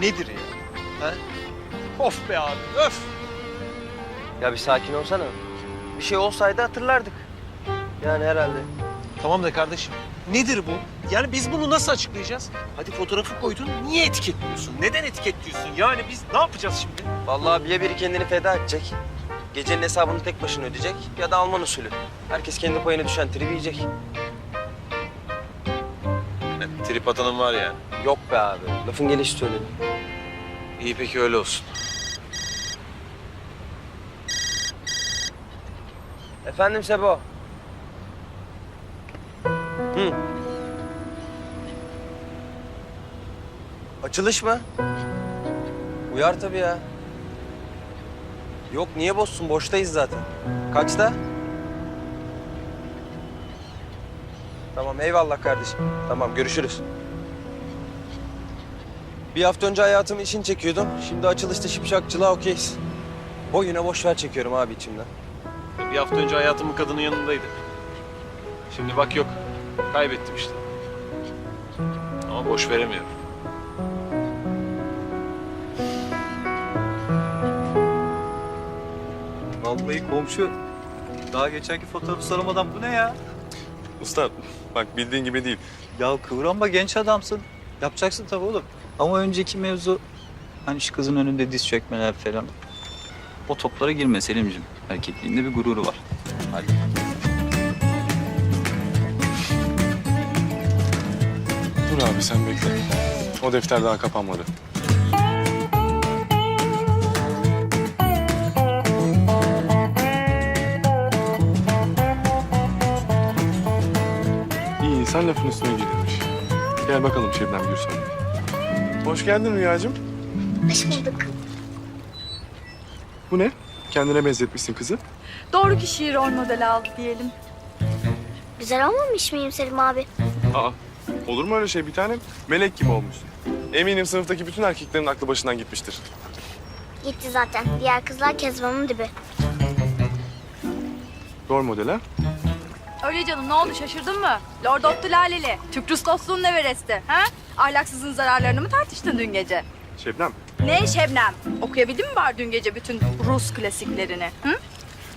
nedir ya? Ha? Of be abi, öf! Ya bir sakin olsana. Bir şey olsaydı hatırlardık. Yani herhalde. Tamam da kardeşim, nedir bu? Yani biz bunu nasıl açıklayacağız? Hadi fotoğrafı koydun, niye etiketliyorsun? Neden etiketliyorsun? Yani biz ne yapacağız şimdi? Vallahi ya biri kendini feda edecek. Gecenin hesabını tek başına ödeyecek ya da Alman usulü. Herkes kendi payına düşen tribi yiyecek. Trip atanım var yani. Yok be abi. Lafın gelişi söyledim. İyi peki öyle olsun. Efendim Sebo. Hı. Açılış mı? Uyar tabii ya. Yok niye bozsun? Boştayız zaten. Kaçta? Tamam eyvallah kardeşim. Tamam görüşürüz. Bir hafta önce hayatımı için çekiyordum. Şimdi açılışta şipşakçılığa okeyiz. Boyuna boş ver çekiyorum abi içimden. Bir hafta önce hayatımın kadının yanındaydı. Şimdi bak yok, kaybettim işte. Ama boş veremiyorum. Vallahi komşu. Daha geçenki fotoğrafı soramadan bu ne ya? Usta bak bildiğin gibi değil. Ya kıvranma genç adamsın. Yapacaksın tabii oğlum. Ama önceki mevzu hani şu kızın önünde diz çökmeler falan. O toplara girme Selim'ciğim. Erkekliğinde bir gururu var. Hadi. Dur abi sen bekle. O defter daha kapanmadı. İnsan lafın üstüne gelirmiş. Gel bakalım Şebnem Gürsoy. Hoş geldin Rüyacığım. Hoş bulduk. Bu ne? Kendine benzetmişsin kızı. Doğru kişiyi rol model aldı diyelim. Güzel olmamış mıyım Selim abi? Aa, olur mu öyle şey bir tanem? Melek gibi olmuşsun. Eminim sınıftaki bütün erkeklerin aklı başından gitmiştir. Gitti zaten. Diğer kızlar Kezban'ın dibi. Rol model ha? Öyle canım ne oldu şaşırdın mı? Lord of the Laleli, Türk Rus dostluğunun Everest'i. Ha? Ahlaksızın zararlarını mı tartıştın dün gece? Şebnem, Ne Şebnem? Okuyabildin mi var dün gece bütün Rus klasiklerini? Hı?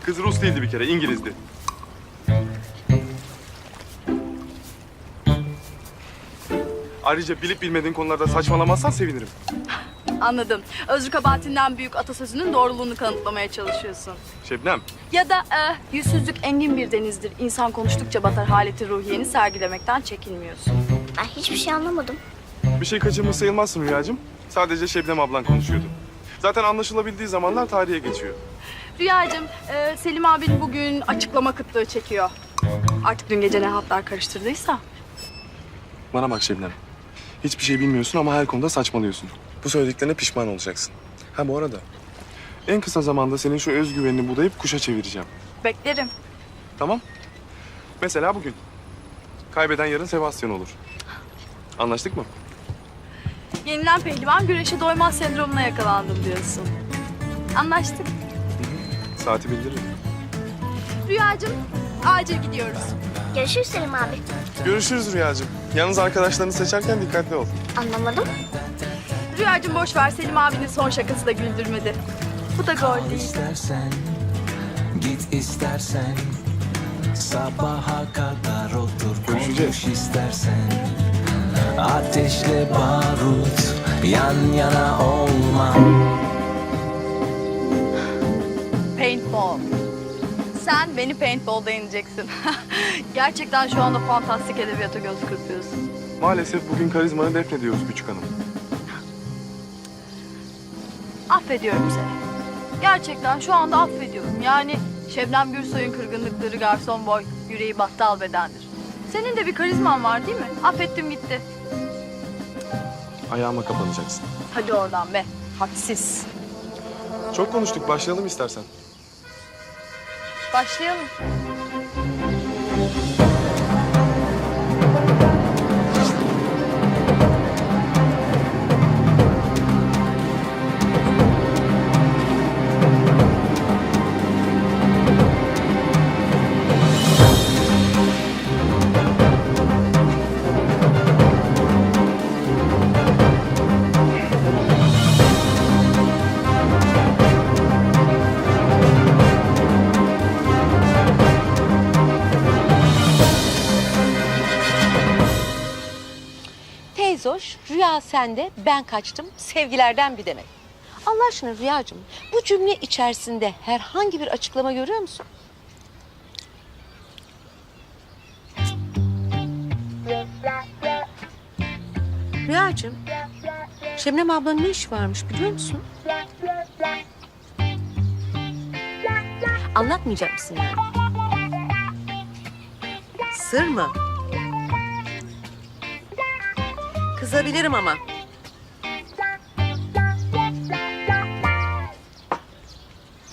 kız Rus değildi bir kere, İngilizdi. Ayrıca bilip bilmediğin konularda saçmalamazsan sevinirim. Anladım. Özrü kabahatinden büyük atasözünün doğruluğunu kanıtlamaya çalışıyorsun. Şebnem, Ya da e, yüzsüzlük engin bir denizdir. İnsan konuştukça batar haleti ruhiyeni sergilemekten çekinmiyorsun. Ben hiçbir şey anlamadım. bir şey kaçırmış sayılmazsın Rüyacığım. Sadece Şebnem ablan konuşuyordu. Zaten anlaşılabildiği zamanlar tarihe geçiyor. Rüyacığım, e, Selim abin bugün açıklama kıtlığı çekiyor. Artık dün gece ne hatlar karıştırdıysa. Bana bak Şebnem. Hiçbir şey bilmiyorsun ama her konuda saçmalıyorsun. Bu söylediklerine pişman olacaksın. Ha bu arada. En kısa zamanda senin şu özgüvenini budayıp kuşa çevireceğim. Beklerim. Tamam? Mesela bugün. Kaybeden yarın Sebastian olur. Anlaştık mı? Yenilen pehlivan güreşe doymaz sendromuna yakalandım diyorsun. Anlaştık. Saati bildiririm. Rüyacığım, acil gidiyoruz. Görüşürüz Selim abi. Görüşürüz Rüyacığım. Yalnız arkadaşlarını seçerken dikkatli ol. Anlamadım. Rüyacığım boş ver, Selim abinin son şakası da güldürmedi. Bu da gol değil. İstersen git istersen sabaha kadar otur konuş istersen ateşle barut yan yana olma. Paintball. Sen beni paintball'da yeneceksin. Gerçekten şu anda fantastik edebiyata göz kırpıyorsun. Maalesef bugün karizmanı defnediyoruz küçük hanım. Affediyorum seni. Gerçekten şu anda affediyorum. Yani Şebnem Gürsoy'un kırgınlıkları garson boy, yüreği battal bedendir. Senin de bir karizman var değil mi? Affettim gitti. Ayağıma kapanacaksın. Hadi oradan be. Hadsiz. Çok konuştuk. Başlayalım istersen. Başlayalım. Sıra sende, ben kaçtım, sevgilerden bir demek. Allah aşkına Rüyacığım, bu cümle içerisinde herhangi bir açıklama görüyor musun? Rüyacığım, Şebnem ablanın ne işi varmış biliyor musun? Anlatmayacak mısın yani? Sır mı? Kızabilirim ama.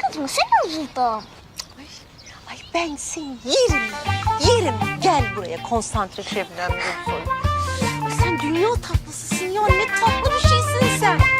Kızma sen üzüldüm. Ay ben seni yerim, yerim. Gel buraya konsantre Şebnem Gülsoy. Ay sen dünya tatlısısın ya. Ne tatlı bir şeysin sen.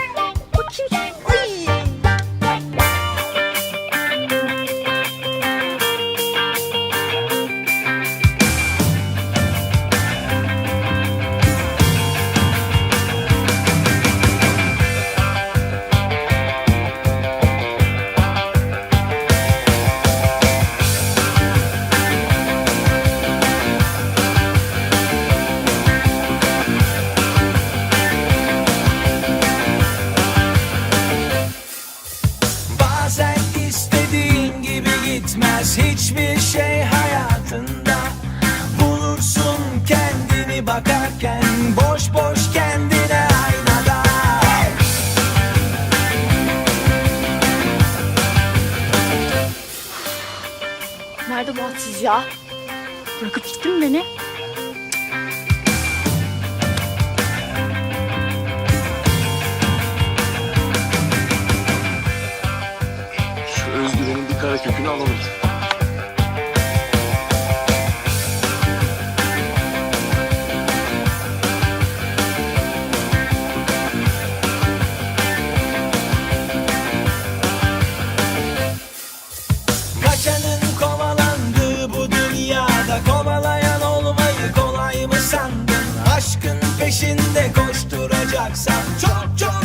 hiçbir şey hayatında Bulursun kendini bakarken boş boş kendine aynada Nerede bu hadsiz ya? Bırakıp gittin mi beni? Şu özgüvenin bir kara kökünü alalım. jump.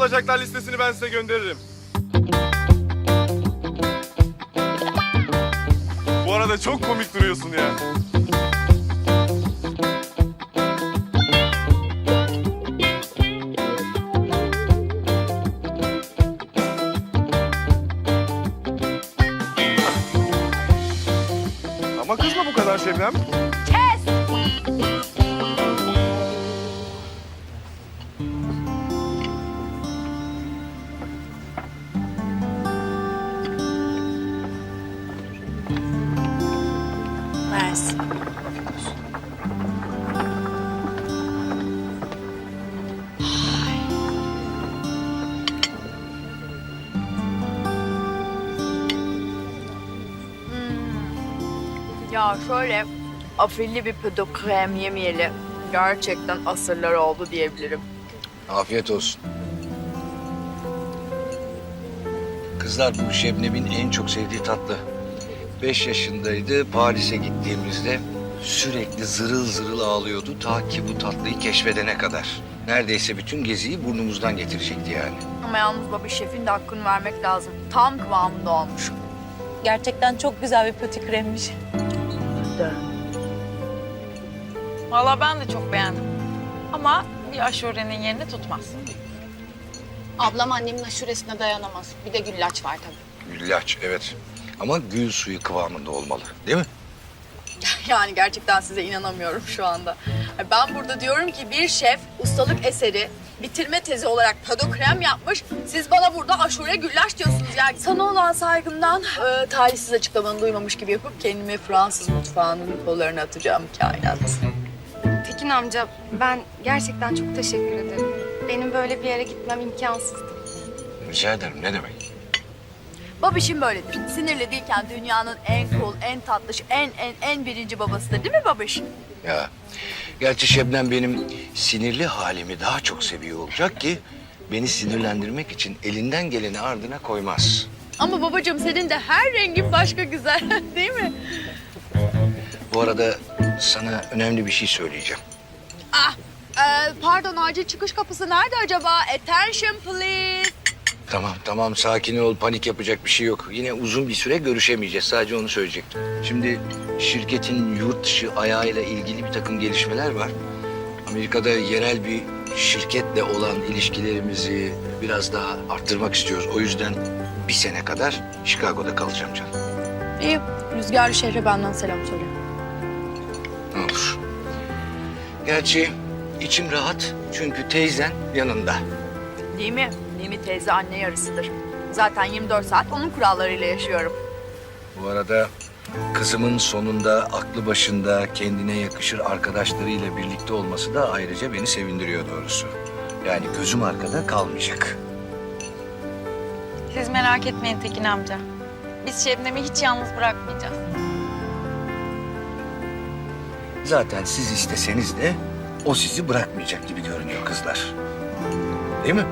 Yapılacaklar listesini ben size gönderirim. Bu arada çok komik duruyorsun ya. Ama kızma bu kadar Şebnem. Ya şöyle afilli bir pödokrem yemeyeli gerçekten asırlar oldu diyebilirim. Afiyet olsun. Kızlar bu Şebnem'in en çok sevdiği tatlı. Beş yaşındaydı Paris'e gittiğimizde sürekli zırıl zırıl ağlıyordu ta ki bu tatlıyı keşfedene kadar. Neredeyse bütün geziyi burnumuzdan getirecekti yani. Ama yalnız baba şefin de hakkını vermek lazım. Tam kıvamında olmuş. Gerçekten çok güzel bir pötü kremmiş. Vallahi ben de çok beğendim. Ama bir aşurenin yerini tutmaz. Ablam annemin aşuresine dayanamaz. Bir de güllaç var tabii. Güllaç evet. Ama gül suyu kıvamında olmalı değil mi? Yani gerçekten size inanamıyorum şu anda. Ben burada diyorum ki bir şef ustalık eseri bitirme tezi olarak pödokrem yapmış. Siz bana burada aşure güllaç diyorsunuz. Yani sana olan saygımdan e, talihsiz açıklamanı duymamış gibi yapıp kendimi Fransız mutfağının kollarına atacağım kainat. Tekin amca ben gerçekten çok teşekkür ederim. Benim böyle bir yere gitmem imkansızdı. Rica ederim ne demek? Babişim böyledir. Sinirli değilken dünyanın en cool, en tatlış, en en en birinci babasıdır değil mi babiş? Ya gerçi Şebnem benim sinirli halimi daha çok seviyor olacak ki beni sinirlendirmek için elinden geleni ardına koymaz. Ama babacığım senin de her rengin başka güzel değil mi? Bu arada sana önemli bir şey söyleyeceğim. Ah, e, pardon acil çıkış kapısı nerede acaba? Attention please. Tamam tamam sakin ol panik yapacak bir şey yok. Yine uzun bir süre görüşemeyeceğiz sadece onu söyleyecektim. Şimdi şirketin yurt dışı ayağıyla ilgili bir takım gelişmeler var. Amerika'da yerel bir şirketle olan ilişkilerimizi biraz daha arttırmak istiyoruz. O yüzden bir sene kadar Chicago'da kalacağım canım. İyi. Rüzgar şehre benden selam söyle. Olur. Gerçi içim rahat çünkü teyzen yanında. Değil mi? Değil mi teyze anne yarısıdır. Zaten 24 saat onun kurallarıyla yaşıyorum. Bu arada kızımın sonunda aklı başında kendine yakışır arkadaşlarıyla birlikte olması da ayrıca beni sevindiriyor doğrusu. Yani gözüm arkada kalmayacak. Siz merak etmeyin Tekin amca. Biz Şebnem'i hiç yalnız bırakmayacağız. Zaten siz isteseniz de o sizi bırakmayacak gibi görünüyor kızlar. Değil mi?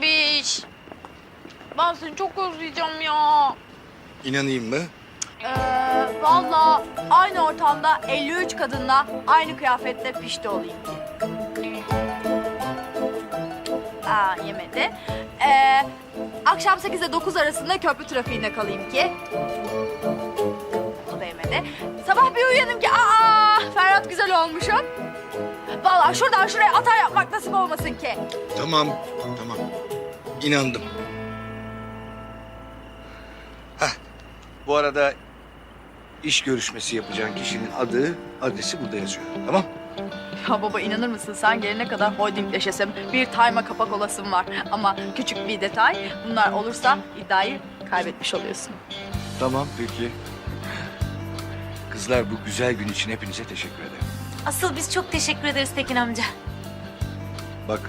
Ya babiş. Ben seni çok özleyeceğim ya. İnanayım mı? Ee, Valla aynı ortamda 53 kadınla aynı kıyafette pişti olayım ki. Aa yemedi. Ee, akşam 8 ile 9 arasında köprü trafiğinde kalayım ki. O da yemedi. Sabah bir uyanım ki aa Ferhat güzel olmuşum. Valla şuradan şuraya atar yapmak nasip olmasın ki. Tamam, tamam. İnandım. Hah, bu arada iş görüşmesi yapacağın kişinin adı, adresi burada yazıyor. Tamam? Ya baba inanır mısın sen gelene kadar holdingleşesem bir time'a kapak olasım var. Ama küçük bir detay bunlar olursa iddiayı kaybetmiş oluyorsun. Tamam, peki. Kızlar bu güzel gün için hepinize teşekkür ederim. Asıl biz çok teşekkür ederiz Tekin amca. Bak,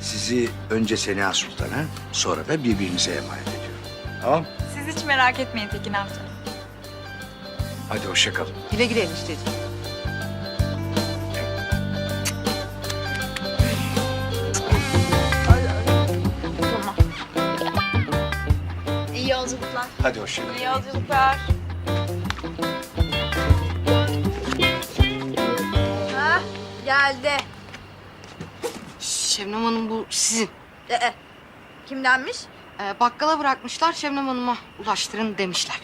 sizi önce Sena Sultan'a, sonra da birbirinize emanet ediyorum. Tamam? Siz hiç merak etmeyin Tekin amca. Hadi hoşça kalın. Güle güle enişteciğim. İyi yolculuklar. Hadi hoşça kalın. İyi yolculuklar. Hah geldi. Şebnem Hanım bu sizin. Ee, kimdenmiş? Ee, bakkala bırakmışlar Şebnem Hanım'a ulaştırın demişler.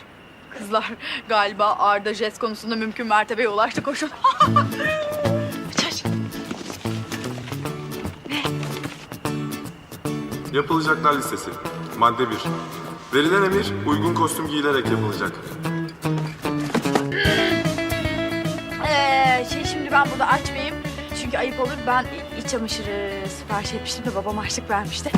Kızlar galiba Arda jest konusunda mümkün mertebeye ulaştı koşun. Yapılacaklar listesi. Madde 1. Verilen emir uygun kostüm giyilerek yapılacak. Ee, şey şimdi ben burada açmayayım. Çünkü ayıp olur. Ben iç çamaşırı sipariş etmiştim ve babam harçlık vermişti.